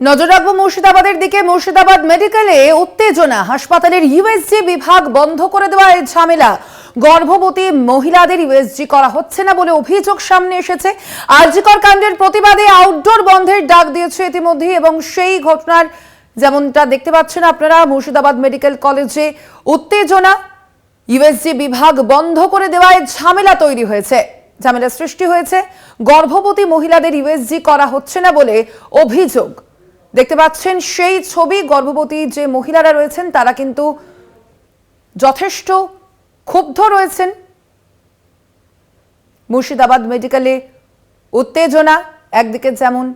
নজর রাখব মুর্শিদাবাদের দিকে। মুর্শিদাবাদ মেডিকেলে উত্তেজনা। হাসপাতালের ইউএসজি বিভাগ বন্ধ করে দেওয়ায় ঝামেলা। গর্ভবতী মহিলাদের ইউএসজি করা হচ্ছে না বলে অভিযোগ সামনে এসেছে। আরজিকর কাণ্ডের প্রতিবাদে আউটডোর বন্ধের ডাক দিয়েছে ইতিমধ্যে এবং সেই ঘটনার যেমনটা দেখতে পাচ্ছেন আপনারা, মুর্শিদাবাদ মেডিকেল কলেজে উত্তেজনা। ইউএসজি বিভাগ বন্ধ করে দেওয়ায় ঝামেলা তৈরি হয়েছে। ঝামেলা সৃষ্টি হয়েছে। গর্ভবতী মহিলাদের ইউএসজি করা হচ্ছে না বলে অভিযোগ। দেখতে পাচ্ছেন সেই ছবি, গর্ভবতী যে মহিলারা রয়েছেন, তারা কিন্তু যথেষ্ট ক্ষুব্ধ রয়েছেন। মুর্শিদাবাদ মেডিকেলে উত্তেজনা, একদিকে যেমন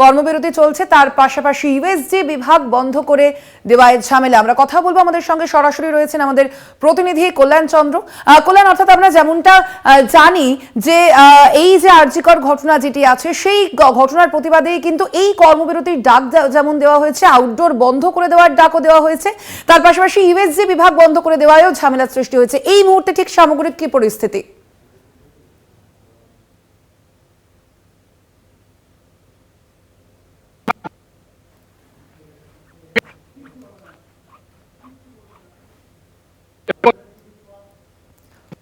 কর্মবিরতি চলছে, তার পাশাপাশি ইউএসজি বিভাগ বন্ধ করে দেওয়ায় ঝামেলা। আমরা কথা বলব আমাদের সঙ্গে, সরাসরি রয়েছেন আমাদের প্রতিনিধি কল্যাণ চন্দ্র। কল্যাণ, অর্থাৎ আমরা যেমনটা জানি যে এই যে আর্যিকর ঘটনা যেটি আছে, সেই ঘটনার প্রতিবাদেই কিন্তু এই কর্মবিরতির ডাক যেমন দেওয়া হয়েছে, আউটডোর বন্ধ করে দেওয়ার ডাকও দেওয়া হয়েছে। তার পাশাপাশি ইউএসজি বিভাগ বন্ধ করে দেওয়ায়ও ঝামেলা সৃষ্টি হয়েছে। এই মুহূর্তে ঠিক সামগ্রিক কি পরিস্থিতি?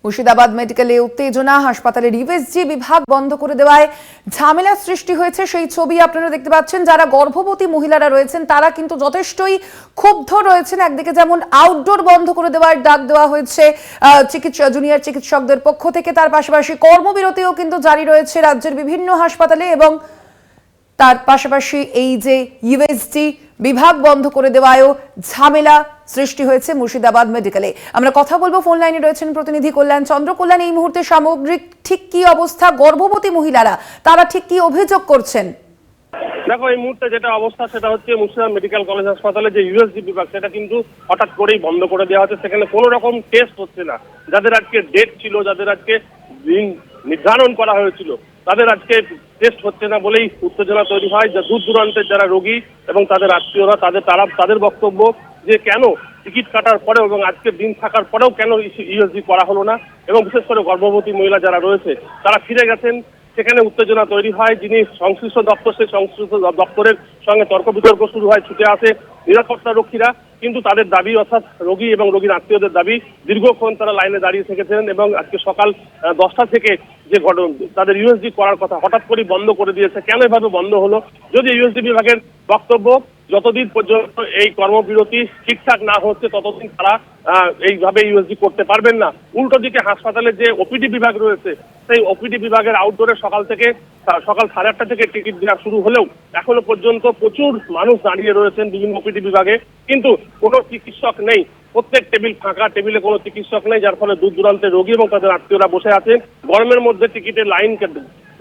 মুর্শিদাবাদ মেডিকেলে উত্তেজনা, হাসপাতালের ইউএসজি বিভাগ বন্ধ করে দেওয়ায় ঝামেলা সৃষ্টি হয়েছে সেই ছবি আপনারা দেখতে পাচ্ছেন। যারা গর্ভবতী মহিলারা রয়েছেন, তারা কিন্তু যথেষ্টই ক্ষুব্ধ রয়েছেন। একদিকে যেমন আউটডোর বন্ধ করে দেওয়ার ডাক দেওয়া হয়েছে চিকিৎসা জুনিয়র চিকিৎসকদের পক্ষ থেকে। তার পাশাপাশি কর্মবিরতিও কিন্তু জারি রয়েছে রাজ্যের বিভিন্ন হাসপাতালে এবং তার পাশাপাশি এই যে ইউএসডি বিভাগ বন্ধ করে দেওয়ায়ও ঝামেলা সৃষ্টি হয়েছে মুর্শিদাবাদ মেডিকেলে। আমরা কথা বলব ফোন লাইনে রয়েছেন প্রতিনিধি কল্যাণ চন্দ্র। কল্যাণ, এই মুহূর্তে সামগ্রিক ঠিক কি অবস্থা? গর্ভবতী মহিলারা, তারা ঠিক কি অভিযোগ করছেন? দেখো, এই মুহূর্তে যেটা অবস্থা, সেটা হচ্ছে মুর্শিদাবাদ মেডিকেল কলেজ হাসপাতালে যে ইউএসজি বিভাগ, সেটা কিন্তু হঠাৎ করেই বন্ধ করে দেওয়া হচ্ছে। সেখানে কোনো রকম টেস্ট হচ্ছে না। যাদের আজকে ডেট ছিল, যাদের আজকে দিন নির্ধারণ করা হয়েছিল, তাদের আজকে টেস্ট হচ্ছে না বলেই উত্তেজনা তৈরি হয়। যা দূর দূরান্তের যারা রোগী এবং তাদের আত্মীয়রা, তাদের তারা, তাদের বক্তব্য যে কেন টিকিট কাটার পরেও এবং আজকের দিন থাকার পরেও কেন ইউএসজি করা হলো না এবং বিশেষ করে গর্ভবতী মহিলা যারা রয়েছে, তারা ফিরে গেছেন। সেখানে উত্তেজনা তৈরি হয়। যিনি সংশ্লিষ্ট দপ্তর, সেই সংশ্লিষ্ট দপ্তরের সঙ্গে তর্ক বিতর্ক শুরু হয়, ছুটে আসে। নিরাপত্তা রক্ষীরা, কিন্তু তাদের দাবি অর্থাৎ রোগী এবং রোগীর আত্মীয়দের দাবি দীর্ঘক্ষণ তারা লাইনে দাঁড়িয়ে থেকেছিলেন এবং আজকে সকাল দশটা থেকে যে ঘটন, তাদের ইউএসডি করার কথা হঠাৎ করে বন্ধ করে দিয়েছে। কেন এভাবে বন্ধ হলো? যদি ইউএসডি বিভাগের বক্তব্য যতদিন পর্যন্ত এই কর্মবিরতি ঠিকঠাক না হচ্ছে, ততদিন তারা এইভাবে ইউএসডি করতে পারবেন না। উল্টো দিকে হাসপাতালে যে ওপিডি বিভাগ রয়েছে, সেই ওপিডি বিভাগের আউটডোরে সকাল থেকে সকাল সাড়ে আটটা থেকে টিকিট দেওয়া শুরু হলেও এখনও পর্যন্ত প্রচুর মানুষ দাঁড়িয়ে রয়েছেন বিভিন্ন ওপিডি বিভাগে। কিন্তু কোনো চিকিৎসক নেই। প্রত্যেক টেবিল ফাঁকা, টেবিলে কোনো চিকিৎসক নেই, যার ফলে দূর দূরান্তের রোগী এবং তাদের আত্মীয়রা বসে আছেন। গরমের মধ্যে টিকিটের লাইন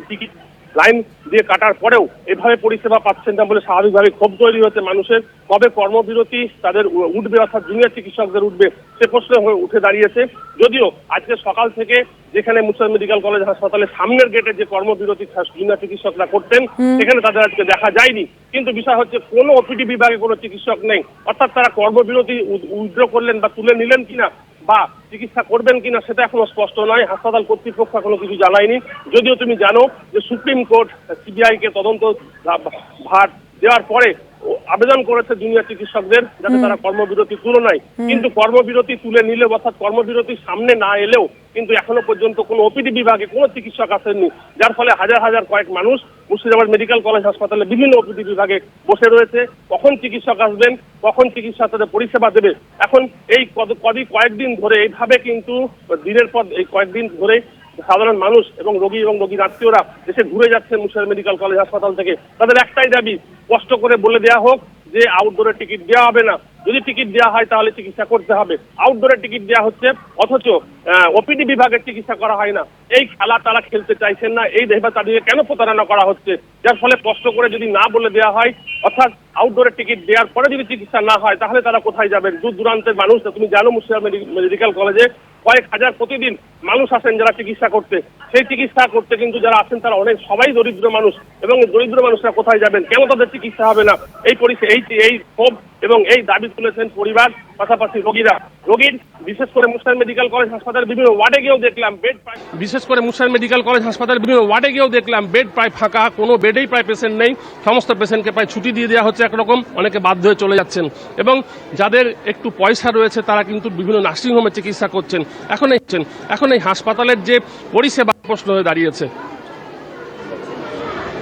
টিকিট লাইন দিয়ে কাটার পরেও এভাবে পরিষেবা পাচ্ছেন না বলে স্বাভাবিকভাবে ক্ষোভ তৈরি হচ্ছে মানুষের। কবে কর্মবিরতি তাদের উঠবে অর্থাৎ জুনিয়র চিকিৎসকদের উঠবে সে প্রশ্ন হয়ে উঠে দাঁড়িয়েছে। যদিও আজকে সকাল থেকে যেখানে মুর্শিদাবাদ মেডিকেল কলেজ হাসপাতালের সামনের গেটে যে কর্মবিরতি জুনিয়র চিকিৎসকরা করতেন সেখানে তাদের আজকে দেখা যায়নি। কিন্তু বিষয় হচ্ছে কোনো ওপিডি বিভাগে কোনো চিকিৎসক নেই। অর্থাৎ তারা কর্মবিরতি উইথড্র করলেন বা তুলে নিলেন কিনা বা চিকিৎসা করবেন কিনা সেটা এখনও স্পষ্ট নয়। হাসপাতাল কর্তৃপক্ষ এখনও কিছু জানায়নি। যদিও তুমি জানো যে সুপ্রিম কোর্ট, সিবিআই কে তদন্ত ভার দেওয়ার পরে আবেদন করেছে জুনিয়র চিকিৎসকদের যাতে তারা কর্মবিরতি তুলনায়। কিন্তু কর্মবিরতি তুলে নিলে অর্থাৎ কর্মবিরতির সামনে না এলেও কিন্তু এখনও পর্যন্ত কোনো ওপিডি বিভাগে কোনো চিকিৎসক আসেননি। যার ফলে হাজার হাজার কয়েক মানুষ মুর্শিদাবাদ মেডিকেল কলেজ হাসপাতালে বিভিন্ন ওপিডি বিভাগে বসে রয়েছে। কখন চিকিৎসক আসবেন কখন চিকিৎসা তাদের পরিষেবা দেবে? এখন এই কদি কয়েকদিন ধরে এইভাবে কিন্তু দিনের পর এই কয়েকদিন ধরে সাধারণ মানুষ এবং রোগী এবং রোগীর আত্মীয়রা দেশে ঘুরে যাচ্ছেন মুর্শিদাবাদ মেডিকেল কলেজ হাসপাতাল থেকে। তাদের একটাই দাবি, কষ্ট করে বলে দেওয়া হোক যে আউটডোরের টিকিট দেওয়া হবে না। যদি টিকিট দেওয়া হয় তাহলে চিকিৎসা করতে হবে। আউটডোরের টিকিট দেওয়া হচ্ছে, অথচ ওপিডি বিভাগের চিকিৎসা করা হয় না। এই খেলা তারা খেলতে চাইছেন না, এই দেহবা তাদেরকে কেন প্রতারণা করা হচ্ছে? যার ফলে কষ্ট করে যদি না বলে দেওয়া হয়, অর্থাৎ আউটডোরের টিকিট দেওয়ার পরে যদি চিকিৎসা না হয়, তাহলে তারা কোথায় যাবেন? দূর দূরান্তের মানুষ, তুমি জানো মুর্শিদাবাদ মেডিকেল কলেজে কয়েক হাজার প্রতিদিন মানুষ আসেন যারা চিকিৎসা করতে। সেই চিকিৎসা করতে কিন্তু যারা আসেন, তারা অনেক, সবাই দরিদ্র মানুষ এবং দরিদ্র মানুষরা কোথায় যাবেন? কেন তাদের চিকিৎসা হবে না? এই পরিস্থিতি এই এই ক্ষোভ এবং এই দাবি তুলেছেন পরিবার পাশাপাশি রোগীরা, রোগীর, বিশেষ করে মেডিকেল কলেজ হাসপাতালের বিভিন্ন ওয়ার্ডে গিয়েও দেখলাম, বেড প্রায় বিশেষ করে মেডিকেল কলেজ হাসপাতালের বিভিন্ন ওয়ার্ডে গিয়েও দেখলাম, বেড প্রায় ফাঁকা, কোনো বেডেই প্রায় পেশেন্ট নেই। সমস্ত পেশেন্টকে প্রায় ছুটি দিয়ে দেওয়া হচ্ছে একরকম, অনেকে বাধ্য হয়ে চলে যাচ্ছেন। এবং যাদের একটু পয়সা রয়েছে, তারা কিন্তু বিভিন্ন নার্সিংহোমে চিকিৎসা করছেন। এখন এখন এই হাসপাতালের যে পরিষেবা প্রশ্ন হয়ে দাঁড়িয়েছে।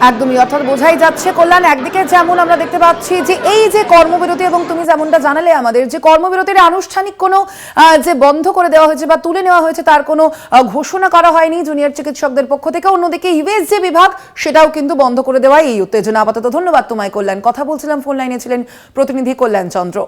একদমই, অর্থাৎ বোঝাই যাচ্ছে কল্যাণ। একদিকে যেমন আমরা দেখতে পাচ্ছি যে এই যে কর্মবিরতি এবং তুমি যেমনটা জানালে আমাদের, যে কর্মবিরতির আনুষ্ঠানিক কোনো যে বন্ধ করে দেওয়া হয়েছে বা তুলে নেওয়া হয়েছে তার কোনো ঘোষণা করা হয়নি জুনিয়র চিকিৎসকদের পক্ষ থেকে। অন্যদিকে ইউএস যে বিভাগ, সেটাও কিন্তু বন্ধ করে দেওয়া এই উত্তেজনা। আপাতত ধন্যবাদ তোমায় কল্যাণ। কথা বলছিলাম, ফোন লাইনে ছিলেন প্রতিনিধি কল্যাণ চন্দ্র।